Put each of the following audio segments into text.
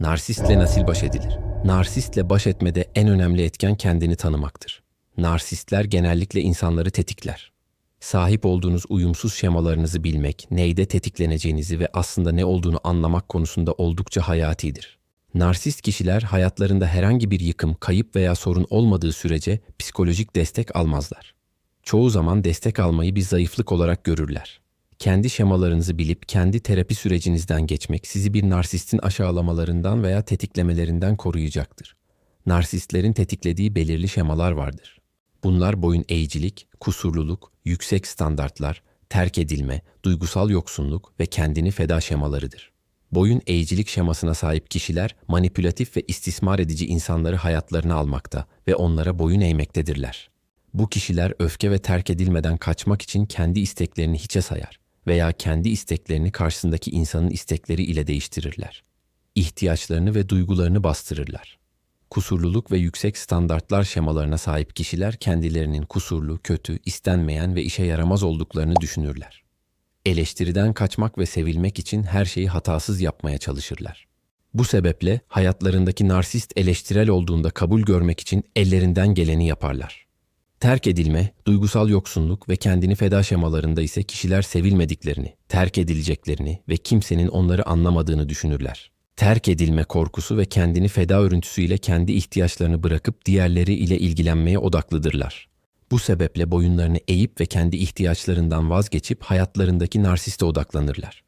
Narsistle nasıl baş edilir? Narsistle baş etmede en önemli etken kendini tanımaktır. Narsistler genellikle insanları tetikler. Sahip olduğunuz uyumsuz şemalarınızı bilmek, neyde tetikleneceğinizi ve aslında ne olduğunu anlamak konusunda oldukça hayatidir. Narsist kişiler hayatlarında herhangi bir yıkım, kayıp veya sorun olmadığı sürece psikolojik destek almazlar. Çoğu zaman destek almayı bir zayıflık olarak görürler. Kendi şemalarınızı bilip kendi terapi sürecinizden geçmek sizi bir narsistin aşağılamalarından veya tetiklemelerinden koruyacaktır. Narsistlerin tetiklediği belirli şemalar vardır. Bunlar boyun eğicilik, kusurluluk, yüksek standartlar, terk edilme, duygusal yoksunluk ve kendini feda şemalarıdır. Boyun eğicilik şemasına sahip kişiler manipülatif ve istismar edici insanları hayatlarına almakta ve onlara boyun eğmektedirler. Bu kişiler öfke ve terk edilmeden kaçmak için kendi isteklerini hiçe sayar veya kendi isteklerini karşısındaki insanın istekleri ile değiştirirler. İhtiyaçlarını ve duygularını bastırırlar. Kusurluluk ve yüksek standartlar şemalarına sahip kişiler kendilerinin kusurlu, kötü, istenmeyen ve işe yaramaz olduklarını düşünürler. Eleştiriden kaçmak ve sevilmek için her şeyi hatasız yapmaya çalışırlar. Bu sebeple hayatlarındaki narsist eleştirel olduğunda kabul görmek için ellerinden geleni yaparlar. Terk edilme, duygusal yoksunluk ve kendini feda şemalarında ise kişiler sevilmediklerini, terk edileceklerini ve kimsenin onları anlamadığını düşünürler. Terk edilme korkusu ve kendini feda örüntüsüyle kendi ihtiyaçlarını bırakıp diğerleri ile ilgilenmeye odaklıdırlar. Bu sebeple boyunlarını eğip ve kendi ihtiyaçlarından vazgeçip hayatlarındaki narsiste odaklanırlar.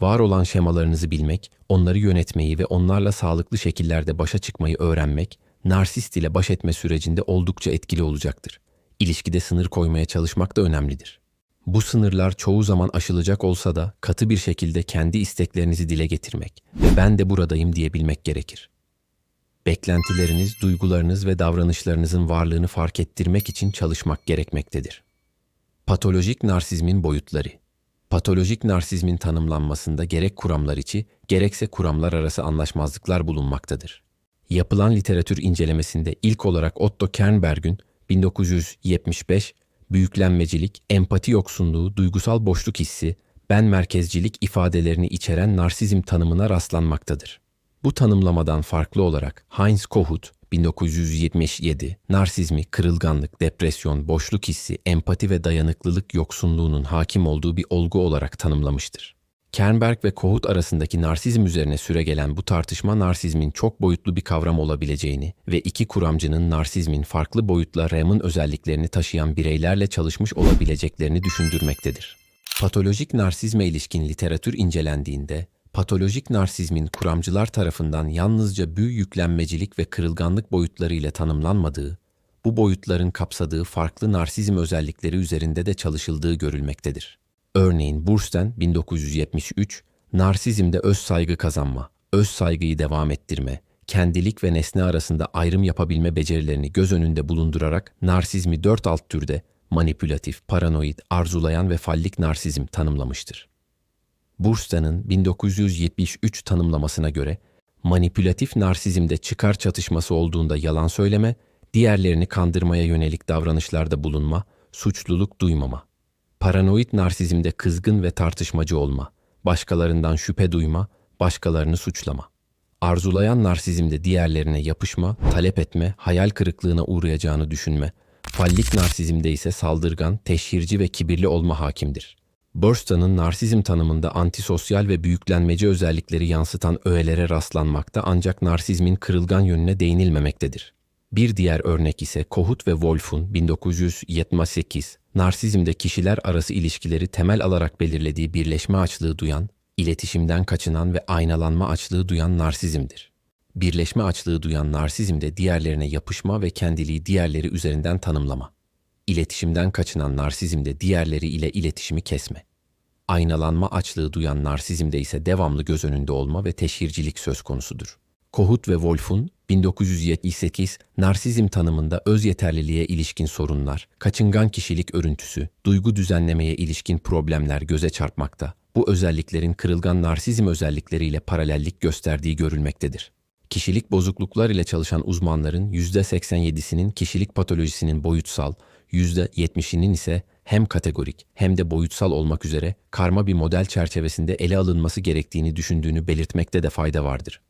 Var olan şemalarınızı bilmek, onları yönetmeyi ve onlarla sağlıklı şekillerde başa çıkmayı öğrenmek, narsist ile baş etme sürecinde oldukça etkili olacaktır. İlişkide sınır koymaya çalışmak da önemlidir. Bu sınırlar çoğu zaman aşılacak olsa da katı bir şekilde kendi isteklerinizi dile getirmek ve ben de buradayım diyebilmek gerekir. Beklentileriniz, duygularınız ve davranışlarınızın varlığını fark ettirmek için çalışmak gerekmektedir. Patolojik narsizmin boyutları Patolojik narsizmin tanımlanmasında gerek kuramlar içi, gerekse kuramlar arası anlaşmazlıklar bulunmaktadır. Yapılan literatür incelemesinde ilk olarak Otto Kernberg'ün 1975 büyüklenmecilik, empati yoksunluğu, duygusal boşluk hissi, ben merkezcilik ifadelerini içeren narsizm tanımına rastlanmaktadır. Bu tanımlamadan farklı olarak Heinz Kohut 1977 narsizmi, kırılganlık, depresyon, boşluk hissi, empati ve dayanıklılık yoksunluğunun hakim olduğu bir olgu olarak tanımlamıştır. Kernberg ve Kohut arasındaki narsizm üzerine süregelen bu tartışma narsizmin çok boyutlu bir kavram olabileceğini ve iki kuramcının narsizmin farklı boyutla REM'in özelliklerini taşıyan bireylerle çalışmış olabileceklerini düşündürmektedir. Patolojik narsizme ilişkin literatür incelendiğinde, patolojik narsizmin kuramcılar tarafından yalnızca büyü yüklenmecilik ve kırılganlık boyutlarıyla tanımlanmadığı, bu boyutların kapsadığı farklı narsizm özellikleri üzerinde de çalışıldığı görülmektedir. Örneğin Bursten 1973, narsizmde öz saygı kazanma, öz saygıyı devam ettirme, kendilik ve nesne arasında ayrım yapabilme becerilerini göz önünde bulundurarak narsizmi dört alt türde manipülatif, paranoid, arzulayan ve fallik narsizm tanımlamıştır. Bursten'ın 1973 tanımlamasına göre manipülatif narsizmde çıkar çatışması olduğunda yalan söyleme, diğerlerini kandırmaya yönelik davranışlarda bulunma, suçluluk duymama. Paranoid narsizmde kızgın ve tartışmacı olma, başkalarından şüphe duyma, başkalarını suçlama. Arzulayan narsizmde diğerlerine yapışma, talep etme, hayal kırıklığına uğrayacağını düşünme. Fallik narsizmde ise saldırgan, teşhirci ve kibirli olma hakimdir. Bursta'nın narsizm tanımında antisosyal ve büyüklenmeci özellikleri yansıtan öğelere rastlanmakta ancak narsizmin kırılgan yönüne değinilmemektedir. Bir diğer örnek ise Kohut ve Wolf'un 1978 narsizmde kişiler arası ilişkileri temel alarak belirlediği birleşme açlığı duyan, iletişimden kaçınan ve aynalanma açlığı duyan narsizmdir. Birleşme açlığı duyan narsizmde diğerlerine yapışma ve kendiliği diğerleri üzerinden tanımlama. İletişimden kaçınan narsizmde diğerleri ile iletişimi kesme. Aynalanma açlığı duyan narsizmde ise devamlı göz önünde olma ve teşhircilik söz konusudur. Kohut ve Wolf'un 1978 narsizm tanımında öz yeterliliğe ilişkin sorunlar, kaçıngan kişilik örüntüsü, duygu düzenlemeye ilişkin problemler göze çarpmakta. Bu özelliklerin kırılgan narsizm özellikleriyle paralellik gösterdiği görülmektedir. Kişilik bozukluklar ile çalışan uzmanların %87'sinin kişilik patolojisinin boyutsal, %70'inin ise hem kategorik hem de boyutsal olmak üzere karma bir model çerçevesinde ele alınması gerektiğini düşündüğünü belirtmekte de fayda vardır.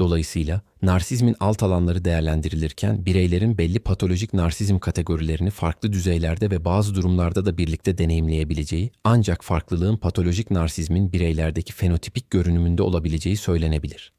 Dolayısıyla narsizmin alt alanları değerlendirilirken bireylerin belli patolojik narsizm kategorilerini farklı düzeylerde ve bazı durumlarda da birlikte deneyimleyebileceği ancak farklılığın patolojik narsizmin bireylerdeki fenotipik görünümünde olabileceği söylenebilir.